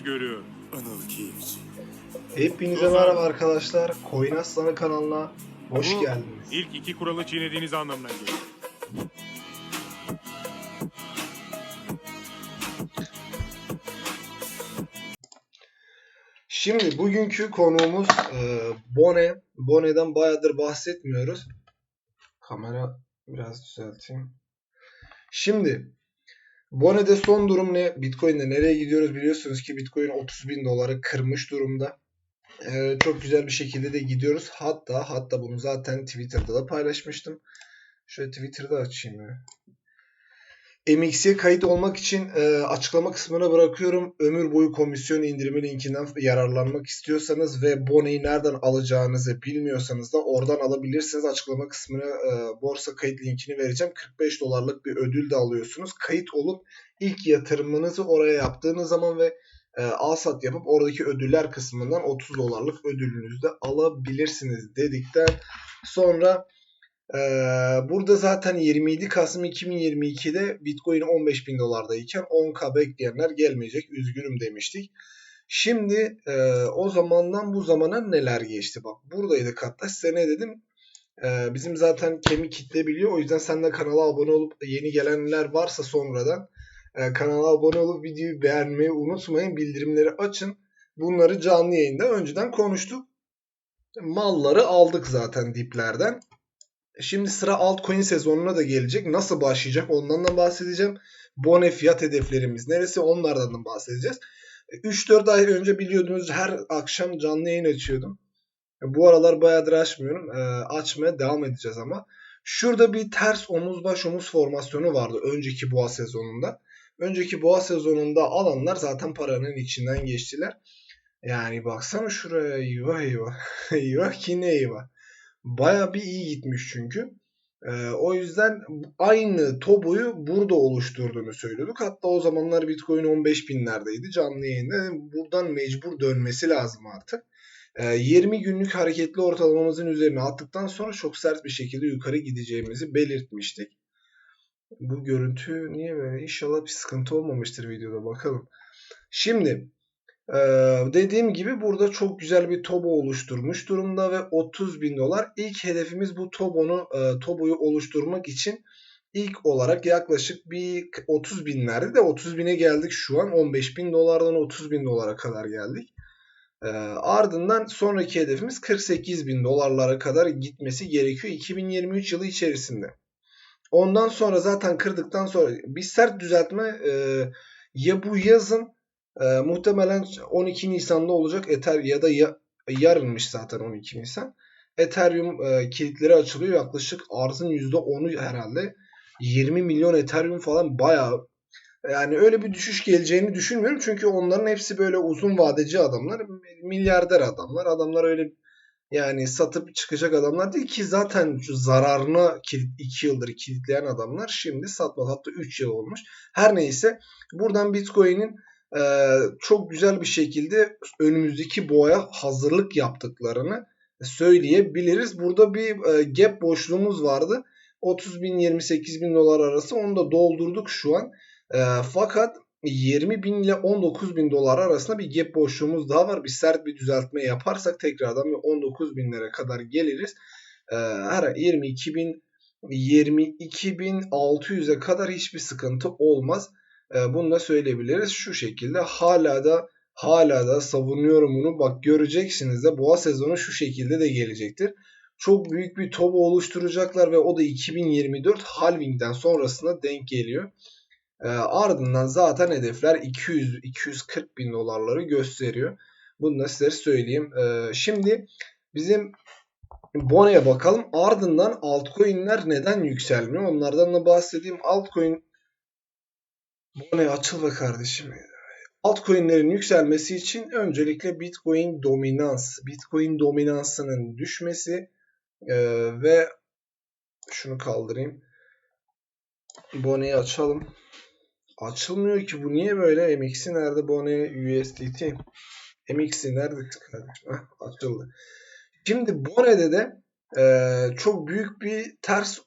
göz görüyor. Anıl Keyifçi. Hepinize merhaba arkadaşlar. Coin Aslanı kanalına hoş Bu geldiniz. İlk iki kuralı çiğnediğiniz anlamına geliyor. Şimdi bugünkü konuğumuz e, Bone. Bone'den bayağıdır bahsetmiyoruz. Kamera biraz düzelteyim. Şimdi Bone'de son durum ne? Bitcoin'de nereye gidiyoruz? Biliyorsunuz ki Bitcoin 30 bin doları kırmış durumda. E, çok güzel bir şekilde de gidiyoruz. Hatta hatta bunu zaten Twitter'da da paylaşmıştım. Şöyle Twitter'da açayım ya. MX'ye kayıt olmak için e, açıklama kısmına bırakıyorum. Ömür boyu komisyon indirimi linkinden yararlanmak istiyorsanız ve Bone'yi nereden alacağınızı bilmiyorsanız da oradan alabilirsiniz. Açıklama kısmına e, borsa kayıt linkini vereceğim. 45 dolarlık bir ödül de alıyorsunuz. Kayıt olup ilk yatırımınızı oraya yaptığınız zaman ve e, alsat yapıp oradaki ödüller kısmından 30 dolarlık ödülünüzü de alabilirsiniz dedikten sonra burada zaten 27 Kasım 2022'de Bitcoin 15 bin dolardayken 10k bekleyenler gelmeyecek üzgünüm demiştik. Şimdi e, o zamandan bu zamana neler geçti? Bak buradaydık hatta size ne dedim? Ee, bizim zaten kemik kitle biliyor o yüzden sen de kanala abone olup yeni gelenler varsa sonradan e, kanala abone olup videoyu beğenmeyi unutmayın. Bildirimleri açın. Bunları canlı yayında önceden konuştuk. Malları aldık zaten diplerden Şimdi sıra altcoin sezonuna da gelecek. Nasıl başlayacak ondan da bahsedeceğim. Bone fiyat hedeflerimiz neresi onlardan da bahsedeceğiz. 3-4 ay önce biliyordunuz her akşam canlı yayın açıyordum. Bu aralar bayağıdır açmıyorum. Ee, açmaya devam edeceğiz ama. Şurada bir ters omuz baş omuz formasyonu vardı önceki boğa sezonunda. Önceki boğa sezonunda alanlar zaten paranın içinden geçtiler. Yani baksana şuraya eyvah eyvah. eyvah ki ne eyvah. Baya bir iyi gitmiş çünkü. Ee, o yüzden aynı TOBO'yu burada oluşturduğunu söylüyorduk. Hatta o zamanlar Bitcoin 15 binlerdeydi canlı yayında. Buradan mecbur dönmesi lazım artık. Ee, 20 günlük hareketli ortalamamızın üzerine attıktan sonra çok sert bir şekilde yukarı gideceğimizi belirtmiştik. Bu görüntü niye böyle? İnşallah bir sıkıntı olmamıştır videoda bakalım. Şimdi ee, dediğim gibi burada çok güzel bir TOBO oluşturmuş durumda ve 30 bin dolar. İlk hedefimiz bu TOBO'nu, e, TOBO'yu oluşturmak için ilk olarak yaklaşık bir 30 binlerdi de 30 bine geldik şu an. 15 bin dolardan 30 bin dolara kadar geldik. Ee, ardından sonraki hedefimiz 48 bin dolarlara kadar gitmesi gerekiyor 2023 yılı içerisinde. Ondan sonra zaten kırdıktan sonra bir sert düzeltme e, ya bu yazın e, muhtemelen 12 Nisan'da olacak Ether ya da ya, yarınmış zaten 12 Nisan. Ethereum e, kilitleri açılıyor. Yaklaşık arzın %10'u herhalde 20 milyon Ethereum falan bayağı yani öyle bir düşüş geleceğini düşünmüyorum. Çünkü onların hepsi böyle uzun vadeci adamlar. Milyarder adamlar. Adamlar öyle yani satıp çıkacak adamlar değil ki zaten şu zararına 2 yıldır kilitleyen adamlar şimdi satmadı. Hatta 3 yıl olmuş. Her neyse buradan Bitcoin'in çok güzel bir şekilde önümüzdeki boğaya hazırlık yaptıklarını söyleyebiliriz. Burada bir e, gap boşluğumuz vardı. 30 bin 28 bin dolar arası onu da doldurduk şu an. E, fakat 20 bin ile 19 bin dolar arasında bir gap boşluğumuz daha var. Bir sert bir düzeltme yaparsak tekrardan bir 19 binlere kadar geliriz. E, her 22 bin 22 bin 600'e kadar hiçbir sıkıntı olmaz. E, bunu da söyleyebiliriz. Şu şekilde hala da hala da savunuyorum bunu. Bak göreceksiniz de boğa sezonu şu şekilde de gelecektir. Çok büyük bir top oluşturacaklar ve o da 2024 halvingden sonrasına denk geliyor. E, ardından zaten hedefler 200-240 bin dolarları gösteriyor. Bunu da size söyleyeyim. E, şimdi bizim Bone'ye bakalım. Ardından altcoin'ler neden yükselmiyor? Onlardan da bahsedeyim. Altcoin Bone açıl be kardeşim. Altcoin'lerin yükselmesi için öncelikle Bitcoin dominans, Bitcoin dominansının düşmesi e, ve şunu kaldırayım. Bone'yi açalım. Açılmıyor ki bu niye böyle? MX'i nerede? Bone USDT. MX'i nerede kardeşim? Heh, açıldı. Şimdi Bone'de de e, çok büyük bir ters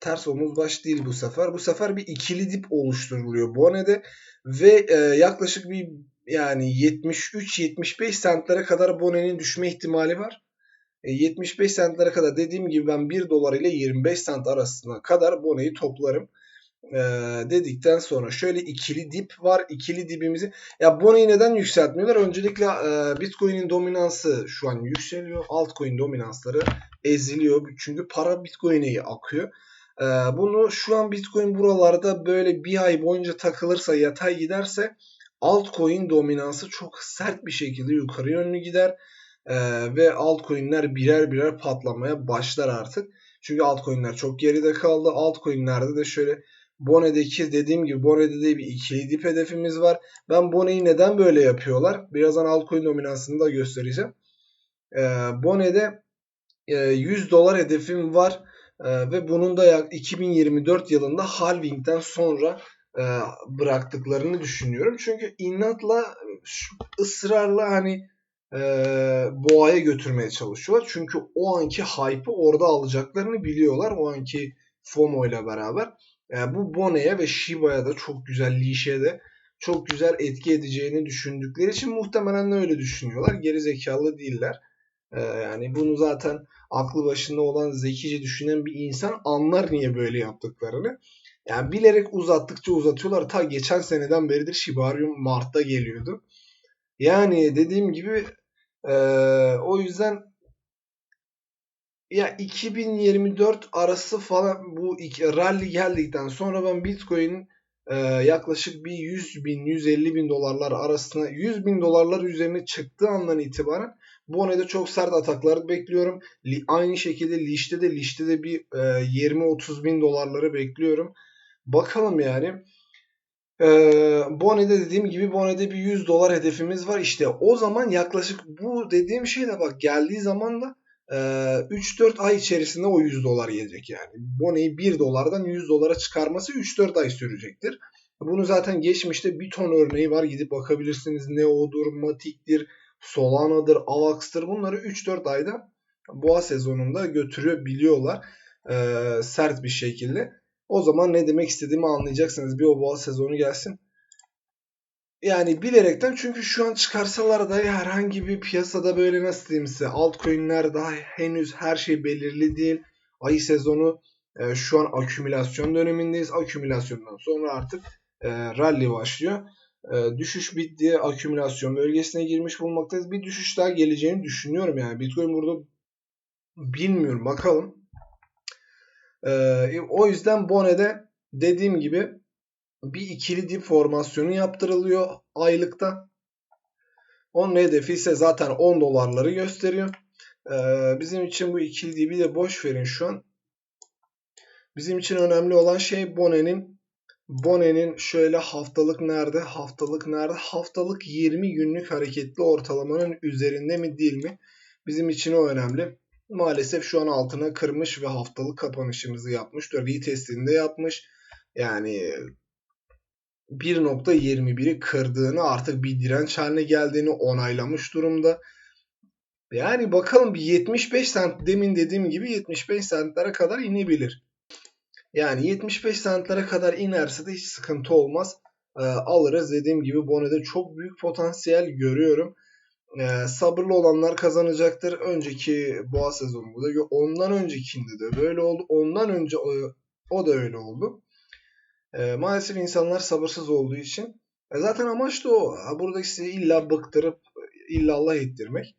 ters omuz baş değil bu sefer. Bu sefer bir ikili dip oluşturuluyor Bone'de ve e, yaklaşık bir yani 73-75 centlere kadar Bone'nin düşme ihtimali var. E, 75 centlere kadar dediğim gibi ben 1 dolar ile 25 cent arasına kadar Bone'yi toplarım. E, dedikten sonra şöyle ikili dip var. İkili dibimizi ya Bone'yi neden yükseltmiyorlar? Öncelikle e, Bitcoin'in dominansı şu an yükseliyor. Altcoin dominansları eziliyor. Çünkü para Bitcoin'e akıyor. E, bunu şu an Bitcoin buralarda böyle bir ay boyunca takılırsa yatay giderse altcoin dominansı çok sert bir şekilde yukarı yönlü gider. Ee, ve altcoin'ler birer birer patlamaya başlar artık. Çünkü altcoin'ler çok geride kaldı. Altcoin'lerde de şöyle Bone'deki dediğim gibi Bone'de de bir ikili dip hedefimiz var. Ben Bone'yi neden böyle yapıyorlar? Birazdan altcoin dominansını da göstereceğim. Ee, Bone'de e, 100 dolar hedefim var. Ee, ve bunun da yak 2024 yılında halving'den sonra e, bıraktıklarını düşünüyorum. Çünkü inatla ısrarla hani e, boğaya götürmeye çalışıyorlar. Çünkü o anki hype'ı orada alacaklarını biliyorlar. O anki FOMO ile beraber. Yani bu Bone'ye ve Shiba'ya da çok güzel Leash'e de çok güzel etki edeceğini düşündükleri için muhtemelen öyle düşünüyorlar. Geri zekalı değiller. Ee, yani bunu zaten aklı başında olan zekice düşünen bir insan anlar niye böyle yaptıklarını. Yani bilerek uzattıkça uzatıyorlar. Ta geçen seneden beridir Shibarium Mart'ta geliyordu. Yani dediğim gibi e, o yüzden ya 2024 arası falan bu iki, rally geldikten sonra ben Bitcoin'in e, yaklaşık bir 100 bin 150 bin dolarlar arasına 100 bin dolarlar üzerine çıktığı andan itibaren Bone'de çok sert ataklar bekliyorum. Li, aynı şekilde Liş'te de Liş'te de bir e, 20-30 bin dolarları bekliyorum. Bakalım yani. Ee, Bone'de dediğim gibi Bone'de bir 100 dolar hedefimiz var. İşte o zaman yaklaşık bu dediğim şey de bak geldiği zaman da e, 3-4 ay içerisinde o 100 dolar gelecek yani. Bone'yi 1 dolardan 100 dolara çıkarması 3-4 ay sürecektir. Bunu zaten geçmişte bir ton örneği var. Gidip bakabilirsiniz. Neo'dur, Matic'tir, Solana'dır, Avax'tır. Bunları 3-4 ayda boğa sezonunda götürüyor biliyorlar. Ee, sert bir şekilde. O zaman ne demek istediğimi anlayacaksınız. Bir o boğa sezonu gelsin. Yani bilerekten çünkü şu an çıkarsalar da herhangi bir piyasada böyle nasıl diyeyim size altcoin'ler daha henüz her şey belirli değil. Ayı sezonu e, şu an akümülasyon dönemindeyiz. Akümülasyondan sonra artık e, rally başlıyor. E, düşüş bitti. Akümülasyon bölgesine girmiş bulunmaktayız. Bir düşüş daha geleceğini düşünüyorum yani. Bitcoin burada bilmiyorum bakalım. Ee, o yüzden Bone'de dediğim gibi bir ikili dip formasyonu yaptırılıyor aylıkta. Onun hedefi ise zaten 10 dolarları gösteriyor. Ee, bizim için bu ikili dibi de boş verin şu an. Bizim için önemli olan şey Bone'nin Bone'nin şöyle haftalık nerede? Haftalık nerede? Haftalık 20 günlük hareketli ortalamanın üzerinde mi değil mi? Bizim için o önemli maalesef şu an altına kırmış ve haftalık kapanışımızı yapmış. Retestini de yapmış. Yani 1.21'i kırdığını artık bir direnç haline geldiğini onaylamış durumda. Yani bakalım bir 75 cent demin dediğim gibi 75 centlere kadar inebilir. Yani 75 centlere kadar inerse de hiç sıkıntı olmaz. Ee, alırız dediğim gibi Bone'de çok büyük potansiyel görüyorum. Ee, sabırlı olanlar kazanacaktır. Önceki boğa sezonunda da ondan öncekinde de böyle oldu. Ondan önce o, o da öyle oldu. Ee, maalesef insanlar sabırsız olduğu için. E zaten amaç da o. Burada sizi illa bıktırıp illa Allah ettirmek.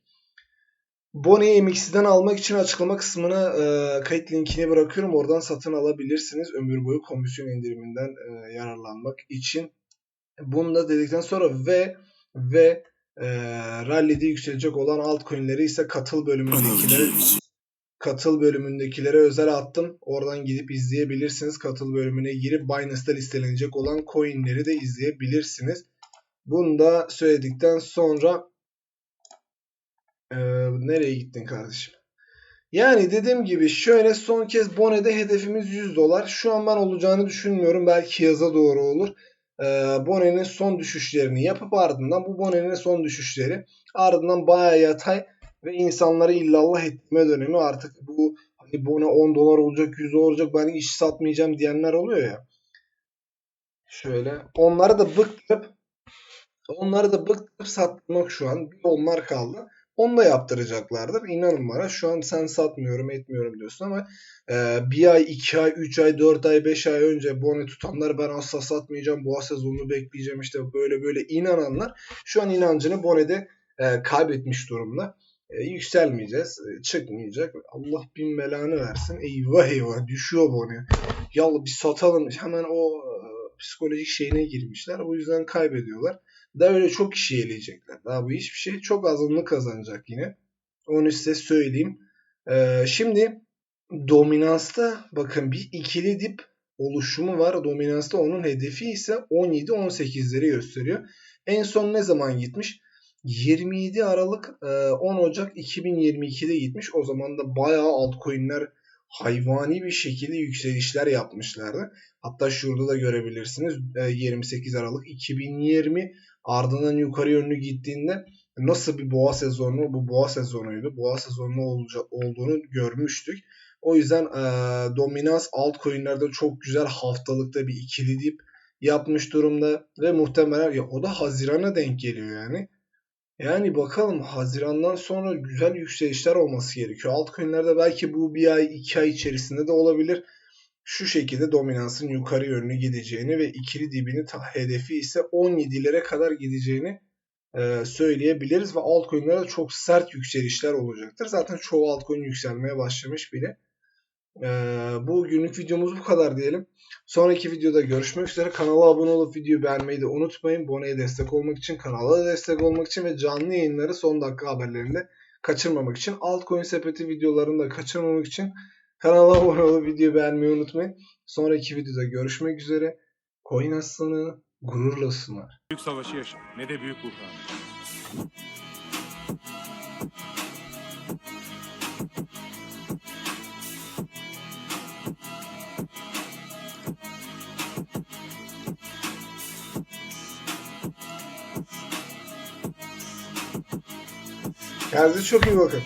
Bonnie MX'den almak için açıklama kısmına e, kayıt linkini bırakıyorum. Oradan satın alabilirsiniz. Ömür boyu komisyon indiriminden e, yararlanmak için. Bunu da dedikten sonra ve ve e, rally'de yükselecek olan altcoin'leri ise katıl bölümündekilere katıl bölümündekilere özel attım. Oradan gidip izleyebilirsiniz. Katıl bölümüne girip Binance'da listelenecek olan coin'leri de izleyebilirsiniz. Bunu da söyledikten sonra e, nereye gittin kardeşim? Yani dediğim gibi şöyle son kez Bone'de hedefimiz 100 dolar. Şu an ben olacağını düşünmüyorum. Belki yaza doğru olur. Ee, Bone'nin son düşüşlerini yapıp ardından bu Bone'nin son düşüşleri ardından bayağı yatay ve insanları illallah etme dönemi artık bu hani Bone 10 dolar olacak 100 olacak ben iş satmayacağım diyenler oluyor ya. Şöyle onları da bıktırıp Onları da bıktıp satmak şu an. Bir onlar kaldı. Onu da yaptıracaklardır. İnanın bana şu an sen satmıyorum etmiyorum diyorsun ama e, bir ay, iki ay, üç ay, dört ay, beş ay önce bone tutanlar ben asla satmayacağım. Bu sezonunu bekleyeceğim işte böyle böyle inananlar şu an inancını bonede e, kaybetmiş durumda. E, yükselmeyeceğiz. e, çıkmayacak. Allah bin belanı versin. Eyvah eyvah düşüyor bone. Ya bir satalım. Hemen o e, psikolojik şeyine girmişler. O yüzden kaybediyorlar. Daha öyle çok kişi eleyecekler. Daha bu hiçbir şey. Çok azınlık kazanacak yine. Onu size söyleyeyim. Ee, şimdi dominansta bakın bir ikili dip oluşumu var. Dominansta onun hedefi ise 17-18'leri gösteriyor. En son ne zaman gitmiş? 27 Aralık e, 10 Ocak 2022'de gitmiş. O zaman da bayağı altcoin'ler hayvani bir şekilde yükselişler yapmışlardı. Hatta şurada da görebilirsiniz. E, 28 Aralık 2020 ardından yukarı yönlü gittiğinde nasıl bir boğa sezonu bu boğa sezonuydu. Boğa sezonu olacak, olduğunu görmüştük. O yüzden e, dominans altcoin'lerde çok güzel haftalıkta bir ikili dip yapmış durumda ve muhtemelen ya o da Haziran'a denk geliyor yani. Yani bakalım Haziran'dan sonra güzel yükselişler olması gerekiyor. Altcoin'lerde belki bu bir ay iki ay içerisinde de olabilir. Şu şekilde dominansın yukarı yönlü gideceğini ve ikili dibini hedefi ise 17'lere kadar gideceğini e, söyleyebiliriz ve altcoin'lerde çok sert yükselişler olacaktır. Zaten çoğu altcoin yükselmeye başlamış bile. E, bu günlük videomuz bu kadar diyelim. Sonraki videoda görüşmek üzere. Kanala abone olup videoyu beğenmeyi de unutmayın. Bone'ye destek olmak için, kanala da destek olmak için ve canlı yayınları son dakika haberlerini de kaçırmamak için, altcoin sepeti videolarını da kaçırmamak için kanala abone olup videoyu beğenmeyi unutmayın. Sonraki videoda görüşmek üzere. Coin aslanı gururla sunar. Büyük savaşı yaşa. Ne de büyük buhranı. Kendinize çok iyi bakın.